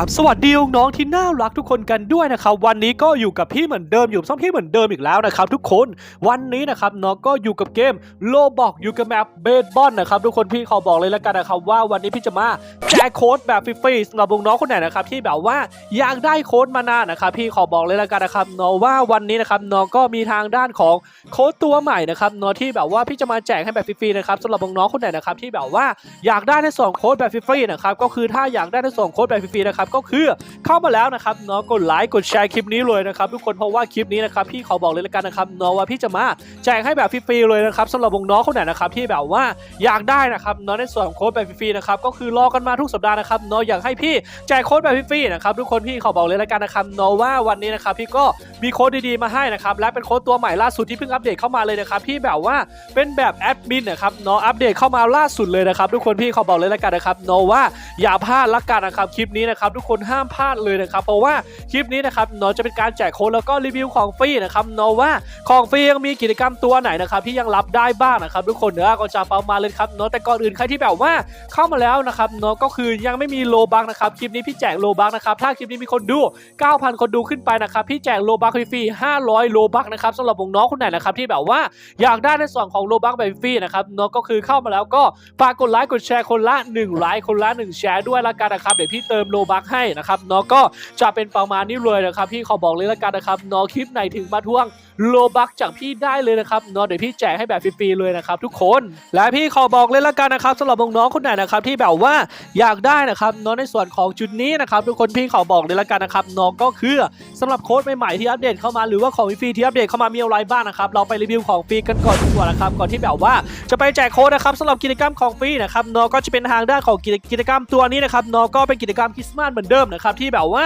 ราบสวัสดีน้องที่น่ารักทุกคนกันด้วยนะครับวันนี้ก็อยู่กับพี่เหมือนเดิมอยู่ซ่อมพี่เหมือนเดิมอีกแล้วนะครับทุกคนวันนี้นะครับน้องก็อยู่กับเกมโลบอกอยู่กับแมปเบสบอลนะครับทุกคนพี่ขอบอกเลยแล้วกันนะครับว่าวันนี้พี่จะมาแจกโค้ดแบบฟรีๆสำหรับน้องคนไหนนะครับที่แบบว่าอยากได้โค้ดมานานนะครับพี่ขอบอกเลยแล้วกันนะครับน้องว่าวันนี้นะครับน้องก็มีทางด้านของโค้ดตัวใหม่นะครับน้องที่แบบว่าพี่จะมาแจกให้แบบฟรีๆนะครับสำหรับน้องคนไหนนะครับที่แบบว่าอยากได้ทั้งสองโค้ดแบบฟรีๆนะครับก็คือถ้าอยากได้ทั้งสองโค้ดแบบฟรีๆนะครับก็คือเข้ามาแล้วนะครับเนาะกดไลค์กดแชร์คลิปนี้เลยนะครับทุกคนเพราะว่าคลิปนี้นะครับพี่ขอบอกเลยละกันนะครับเนาะว่าพี่จะมาแจกให้แบบฟรีๆเลยนะครับสำหรับวงน้องคนไหนนะครับที่แบบว่าอยากได้นะครับเนาะในส่วนของโค้ดแบบฟรีๆนะครับก็คือรอกันมาทุกสัปดาห์นะครับเนาะอยากให้พี่แจกโค้ดแบบฟรีๆนะครับทุกคนพี่ขอบอกเลยละกันนะครับเนาะว่าวันนี้นะครับพี่ก็มีโค้ดดีๆมาให้นะครับและเป็นโค้ดตัวใหม่ล่าสุดที่เพิ่งอัปเดตเข้ามาเลยนะครับพี่แบบว่าเป็นแบบแอดมินนะครับเนาะอัปเดตเข้ามาล่าสุดเลยนะครับทุกคนพี่ขอบอกเลยละกันนะครับเนาะว่าอย่าพลาดละกันนะครับคลิปนี้นะครับทุกคนห้ามพลาดเลยนะครับเพราะว่าคลิปนี้นะครับเนาะจะเป็นการแจกโค้ดแล้วก็รีวิวของฟรีนะครับเนาะว่าของฟรียังมีกิจกรรมตัวไหนนะครับที่ยังรับได้บ้างนะครับทุกคนเนื้อะก็จะประมาณเลยครับเนาะแต่ก่อนอื่นใครที่แบบว่าเข้ามาแล้วนะครับเนาะก็คือยังไม่มีโลบักนะครับคลิปนี้พี่แจกโลบักนะครับถ้าคลิปนี้มีคนดู 9,000 คนดูขึ้นไปนะครับพี่แจกโลบักฟรี500 โลบักนะครับสำหรับวงน้องคนไหนนะครับที่แบบว่าอยากได้ในส่วนของโลบักแบบฟรีนะครับเนาะก็คือเข้ามาแล้วก็ฝากกดไลค์กดแชร์คนละ1ไลค์คนละ1แชร์ด้วยละกันนะครับเดี๋ยวพี่เติมโลบักให้นะครับเนาะก็จะเป็นประมาณนี้เลยนะครับพี่ขอบอกเลยละกันนะครับเนอคลิปไหนถึงมาทวงโลบักจากพี่ได้เลยนะครับเนอเดี๋ยวพี่แจกให้แบบฟรีๆเลยนะครับทุกคน และพี่ขอบอกเลยละกันนะครับสำหรับน้องๆคนไหนนะครับที่แบบว่าอยากได้นะครับเนอในส่วนของจุดนี้นะครับทุกคนพี่ขอบอกเลยละกันนะครับน้องก็คือสำหรับโค้ดใหม่ๆที่อัปเดตเข้ามาหรือว่าของฟรีที่อัปเดตเข้ามามีอะไรบ้างนะครับเราไปรีวิวของฟรีกันก่อนดีกว่านะครับก่อนที่แบบว่าจะไปแจกโค้ดนะครับสำหรับกิจกรรมของฟรีนะครับเนอก็จะเป็นทางด้านของกิจกรรมตัวนี้นะครับเนอก็เป็นกิจกรรมคริสต์มาสเหมือนเดิมนะครับที่แบบว่า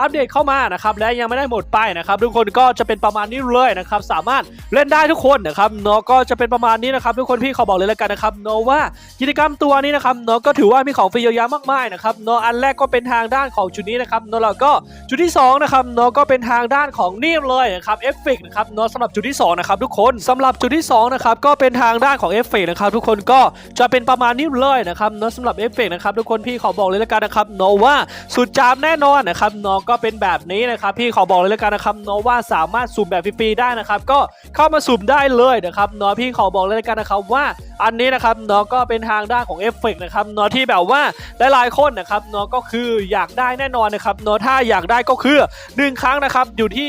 อัปเดตเข้ามานะครับและยังไม่ได้หมดไปนะครับทุกคนก็จะเป็นประมาณนี้เลยนะครับสามารถเล่นได้ทุกคนนะครับเนาะก็จะเป็นประมาณนี้นะครับทุกคนพี่ขอบอกเลยแล้วกันนะครับเนาะว่ากิจกรรมตัวนี้นะครับเนาะก็ถือว่ามีของฟรีเยอะแยะมากมายนะครับเนาะอันแรกก็เป็นทางด้านของจุดนี้นะครับเนาะแล้วก็จุดที่สองนะครับเนาะก็เป็นทางด้านของนี่เลยนะครับเอฟเฟกต์นะครับเนาะสำหรับจุดที่สองนะครับทุกคนสำหรับจุดที่สองนะครับก็เป็นทางด้านของเอฟเฟกต์นะครับทุกคนก็จะเป็นประมาณนี้เลยนะครับเนาะสำหรับเอฟเฟกนะครับทุกคนพี่ขอบอกเลยแล้วกันนะครับเนาะว่าสุดจามแน่นอนนะครับเนาะก็เป็นแบบนี้นะครับพี่ขอบอกเลยแล้วกันนะครับเนาะว่าสามารถสุ่มแบบฟรีๆได้นะครับก็เข้ามาสุ่มได้เลยนะครับเนาะพี่ขอบอกเลยแล้วกันนะครับว่าอันนี้นะครับเนาะก็เป็นทางด้านของเอฟเฟกต์นะครับเนาะที่แบบว่าหลายๆคนนะครับเนาะก็คืออยากได้แน่นอนนะครับเนาะถ้าอยากได้ก็คือ 1 ครั้งนะครับอยู่ที่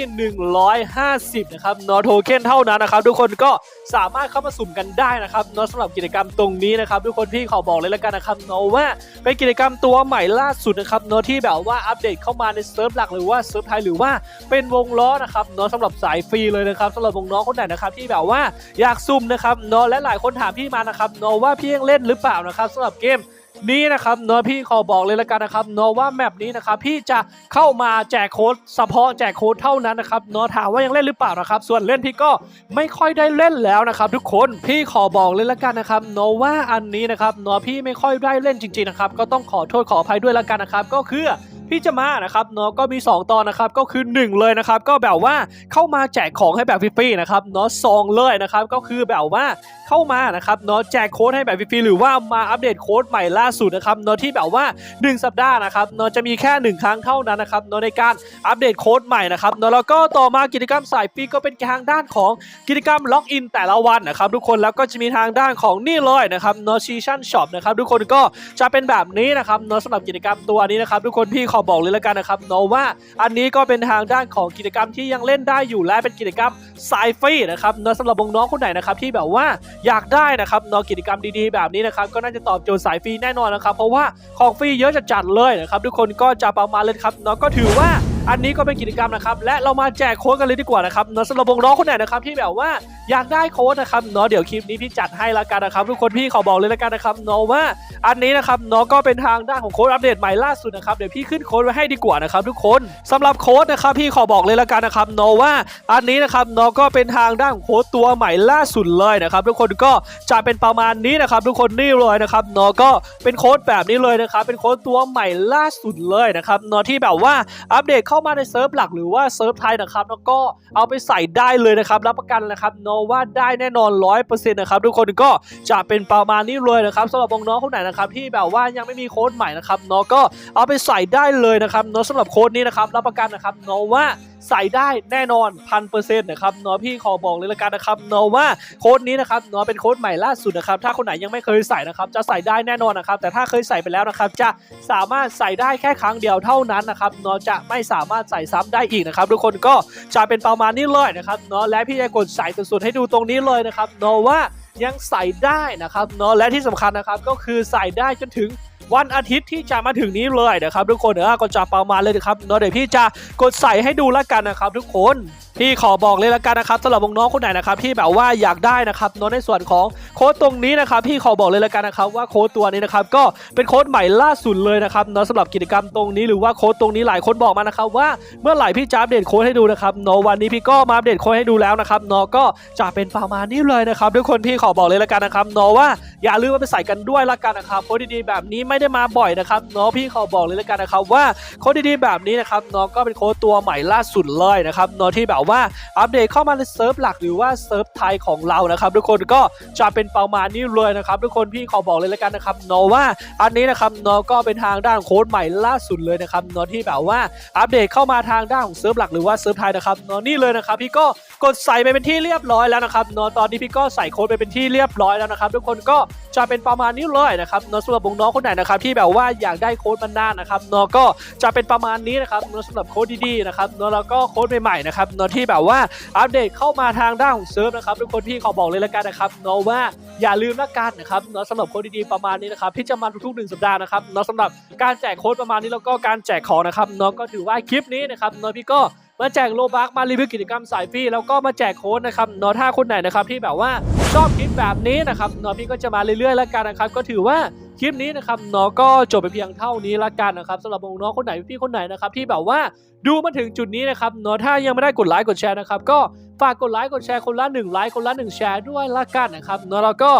150นะครับเนาะโทเค็นเท่านั้นนะครับทุกคนก็สามารถเข้ามาสุ่มกันได้นะครับเนาะสำหรับกิจกรรมตรงนี้นะครับทุกคนพี่ขอบอกเลยแล้วกันนะครับเนาะว่าเป็นกิจกรรมตัวใหม่ล่าสุดนะครับเนาะที่แบบว่าอัปเดตเข้ามาในเซิร์ฟหลักหรือว่าเซิร์ฟไทยหรือว่าเป็นวงล้อนะครับเนาะสำหรับสายฟรีเลยนะครับสำหรับวงน้องคนไหนนะครับที่แบบว่าอยากซุ่มนะครับเนาะและหลายคนถามพี่มานะครับเนาะว่าพี่ยังเล่นหรือเปล่านะครับสำหรับเกม นี้นะครับเนาะพี่ขอบอกเลยละกันนะครับเนาะว่าแมปนี้นะครับพี่จะเข้ามาแจกโค้ดเฉพาะแจกโค้ดเท่านั้นนะครับเนาะถามว่ายังเล่นหรือเปล่านะครับ ส่วนเล่นพี่ก็ไม่ค่อยได้เล่นแล้วนะครับ ทุกคนพี่ขอบอกเลยละกันนะครับเนาะว่าอันนี้นะครับเนาะพี่ไม่ค่อยได้เล่นจริงๆนะครับก็ต้องขอโทษขออภัยด้วยละกันนะครับก็คือ พี่จะมานะครับเนาะก็มี 2 ตอนนะครับก็คือ 1 เลยนะครับก็แบบว่าเข้ามาแจกของให้แบบฟรีๆนะครับเนาะสองเลยนะครับก็คือแบบว่าเข้ามานะครับเนาะแจกโค้ดให้แบบฟรีๆหรือว่ามาอัปเดตโค้ดใหม่ล่าสุดนะครับเนาะที่แบบว่า 1 สัปดาห์นะครับเนาะจะมีแค่ 1 ครั้งเท่านั้นนะครับเนาะในการอัปเดตโค้ดใหม่นะครับเนาะแล้วก็ต่อมากิจกรรมสายฟรีก็เป็นทางด้านของกิจกรรมล็อกอินแต่ละวันนะครับทุกคนแล้วก็จะมีทางด้านของนี่เลยนะครับเนาะชีชั่นช็อปนะครับทุกคนก็จะเป็นแบบนี้นะครับเนาะสำหรับกิจกรรมตัวนี้นะครับทุกคนพี่ขอบอกเลยแล้วกันนะครับเนาะว่าอันนี้ก็เป็นทางด้านของกิจกรรมที่ยังเล่นได้อยู่และเป็นกิจกรรมสายฟรีนะครับเนาะสำหรับน้องๆคนไหนนะครับที่แบบว่าอยากได้นะครับเนาะกิจกรรมดีๆแบบนี้นะครับก็น่าจะตอบโจทย์สายฟรีแน่นอนนะครับเพราะว่าของฟรีเยอะจัดๆเลยนะครับทุกคนก็จะประมาณเลยครับเนาะก็ถือว่า อันนี้ก็เป็นกิจกรรมนะครับ และเรามาแจกโค้ดกันเลยดีกว่านะครับเนาะสำหรับน้องคนไหนนะครับที่แบบว่าอยากได้โค้ดนะครับเนาะเดี๋ยวคลิปนี้พี่จัดให้ละกันนะครับทุกคนพี่ขอบอกเลยละกันนะครับเนาะว่าอันนี้นะครับเนาะก็เป็นทางด้านของโค้ดอัปเดตใหม่ล่าสุดนะครับเดี๋ยวพี่ขึ้นโค้ดไว้ให้ดีกว่านะครับทุกคนสำหรับโค้ดนะครับพี่ขอบอกเลยละกันนะครับเนาะว่าอันนี้นะครับเนาะก็เป็นทางด้านของโค้ดตัวใหม่ล่าสุดเลยนะครับทุกคนก็จะเป็นประมาณนี้นะครับทุกคนนี่เลยนะครับเนาะก็เป็นโค้ดแบบนี้เลยนะครับเป็นโค้ดตัวใหม่ล่าสุดเลยนะครับเนาะที่แบบว่าอัปเดตเข้ามาในเซิร์ฟหลักหรือว่าเซิร์ฟไทยนะครับแล้วก็เอาไปใส่ได้เลยนะครับ รับประกันนะครับโนว่าได้แน่นอนร้อยเปอร์เซ็นต์นะครับทุกคนก็จะเป็นประมาณนี้เลยนะครับสำหรับน้องๆคนไหนนะครับที่แบบว่ายังไม่มีโค้ดใหม่นะครับเนาะก็เอาไปใส่ได้เลยนะครับเนาะสำหรับโค้ดนี้นะครับรับประกันนะครับโนว่า ใส่ได้แน่นอนพันเปอร์เซ็นต์นะครับเนาะพี่ขอบอกเลยละกันนะครับเนาะว่าโค้ดนี้นะครับเนาะเป็นโค้ดใหม่ล่าสุดนะครับถ้าคนไหนยังไม่เคยใส่นะครับจะใส่ได้แน่นอนนะครับแต่ถ้าเคยใส่ไปแล้วนะครับจะสามารถใส่ได้แค่ครั้งเดียวเท่านั้นนะครับเนาะจะไม่สามารถใส่ซ้ำได้อีกนะครับทุกคนก็จะเป็นประมาณนี้เลยนะครับเนาะและพี่จะกดใส่สุดๆให้ดูตรงนี้เลยนะครับเนาะว่ายังใส่ได้นะครับเนาะและที่สำคัญนะครับก็คือใส่ได้จนถึง วันอาทิตย์ที่จะมาถึงนี้เลยนะครับทุกคนเออก็จะประมาณเลยนะครับเนาะเดี๋ยวพี่จะกดใส่ให้ดูแล้วกันนะครับทุกคนพี่ขอบอกเลยละกันนะครับสำหรับน้องคนไหนนะครับที่แบบว่าอยากได้นะครับเนาะในส่วนของโค้ดตรงนี้นะครับพี่ขอบอกเลยละกันนะครับว่าโค้ดตัวนี้นะครับก็เป็นโค้ดใหม่ล่าสุดเลยนะครับเนาะสำหรับกิจกรรมตรงนี้หรือว่าโค้ดตรงนี้หลายคนบอกมานะครับว่าเมื่อไหร่พี่จะอัปเดตโค้ดให้ดูนะครับเนาะวันนี้พี่ก็มาอัปเดตโค้ดให้ดูแล้วนะครับเนาะก็จะเป็นประมาณนี้เลยนะครับทุกคนพี่ขอบอกเลยละกันนะครับเนาะว่าอย่าลืมมาไปใส่กันด้วยละกันนะครับโค้ดดีๆแบบนี้ไม่ได้มาบ่อยนะครับเนาะพี่ขอบอกเลยละกันนะครับว่าโค้ดดีๆแบบนี้นะครับเนาะก็เป็นโค้ดตัวใหม่ล่าสุดเลยนะครับเนาะที่แบบว่าอัปเดตเข้ามาในเซิร์ฟหลักหรือว่าเซิร์ฟไทยของเรานะครับทุกคนก็จะเป็นประมาณนี้เลยนะครับทุกคนพี่ขอบอกเลยและกันนะครับนาะว่าอันนี้นะครับนาะก็เป็นทางด้านโค้ดใหม่ล่าสุดเลยนะครับนาะที่แบบว่าอัปเดตเข้ามาทางด้านของเซิร์ฟหลักหรือว่าเซิร์ฟไทยนะครับนาะนี่เลยนะครับพี่ก็กดใส่ไปเป็นที่เรียบร้อยแล้วนะครับนาะตอนนี้พี่ก็ใส่โค้ดไปเป็นที่เรียบร้อยแล้วนะครับทุกคนก็จะเป็นประมาณนี้เลยนะครับนอสำหรับน้องคนไหนนะครับที่แบบว่าอยากได้โค้ดมันนานนะครับนอก็จะเป็นประมาณนี้นะครับนอสำหรับโค้ดดีๆนะครับนอแล้วก็โค้ดใหม่ๆนะครับนอะที่แบบว่าอัปเดตเข้ามาทางด้านของเซิร์ฟนะครับทุกคนพี่ขอบอกเลยละกันนะครับเนอะว่าอย่าลืมละกันนะครับเนอะสำหรับโค้ดดีๆประมาณนี้นะครับที่จะมาทุกๆหนึ่งสัปดาห์นะครับเนอะสำหรับการแจกโค้ดประมาณนี้แล้วก็การแจกของนะครับเนอะก็ถือว่าคลิปนี้นะครับเนอะพี่ก็มาแจกโลบักมารีวิวกิจกรรมสายฟรีแล้วก็มาแจกโค้ดนะครับเนาะถ้าคนไหนนะครับที่แบบว่าชอบคลิปแบบนี้นะครับเนาะพี่ก็จะมาเรื่อยๆแล้วกันนะครับก็ถือว่า คลิปนี้นะครับเนาะก็จบไปเพียงเท่านี้ละกันนะครับสำหรับน้องคนไหนพี่คนไหนนะครับที่แบบว่าดูมาถึงจุดนี้นะครับเนาะถ้ายังไม่ได้กดไลค์กดแชร์นะครับก็ฝากกดไลค์กดแชร์คนละหนึ่งไลค์คนละหนึ่งแชร์ด้วยละกันนะครับเนาะแล้วก็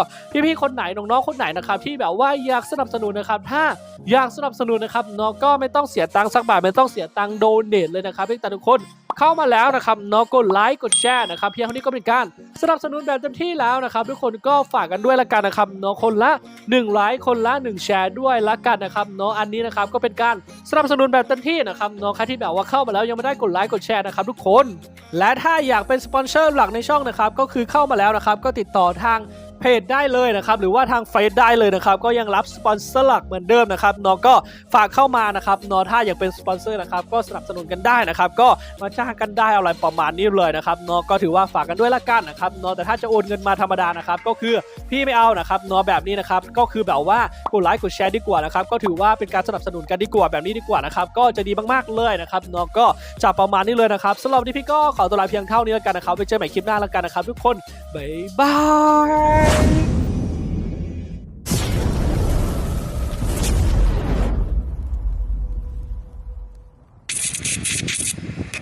พี่ๆคนไหนน้องๆคนไหนนะครับที่แบบว่าอยากสนับสนุนนะครับถ้าอยากสนับสนุนนะครับเนาะก็ไม่ต้องเสียตังค์สักบาทไม่ต้องเสียตังค์โดเนทเลยนะครับพี่แต่ทุกคน เข้ามาแล้วนะครับเนาะกดไลค์กดแชร์นะครับเพียงเท่านี้ก็เป็นการสนับสนุนแบบเต็มที่แล้วนะครับทุกคนก็ฝากกันด้วยละกันนะครับเนาะคนละ1ไลค์คนละ 1 แชร์ด้วยละกันนะครับเนาะอันนี้นะครับก็เป็นการสนับสนุนแบบเต็มที่นะครับเนาะใครที่แบบว่าเข้ามาแล้วยังไม่ได้กดไลค์กดแชร์นะครับทุกคน และถ้าอยากเป็นสปอนเซอร์หลักในช่องนะครับก็คือเข้ามาแล้วนะครับก็ติดต่อทาง เพจได้เลยนะครับหรือว่าทางเฟซได้เลยนะครับก็ยังรับสปอนเซอร์หลักเหมือนเดิมนะครับนาะก็ฝากเข้ามานะครับนาะถ้าอยากเป็นสปอนเซอร์นะครับก็สนับสนุนกันได้นะครับก็มาจ้างกันได้อะไรประมาณนี้เลยนะครับนาะก็ถือว่าฝากกันด้วยละกันนะครับนาะแต่ถ้าจะโอนเงินมาธรรมดานะครับก็คือพี่ไม่เอานะครับนาะแบบนี้นะครับก็คือแบบว่ากดไลค์กดแชร์ดีกว่านะครับก็ถือว่าเป็นการสนับสนุนกันดีกว่าแบบนี้ดีกว่านะครับก็จะดีมากๆเลยนะครับนาะก็จะประมาณนี้เลยนะครับสำหรับวันนี้พี่ก็ขอตัวลาเพียงเท่านี้แล้วกันนะครับไว้เจอใหม่คลิปหน้าแล้วกันนะครับทุกคนบ๊ายบาย Thank you.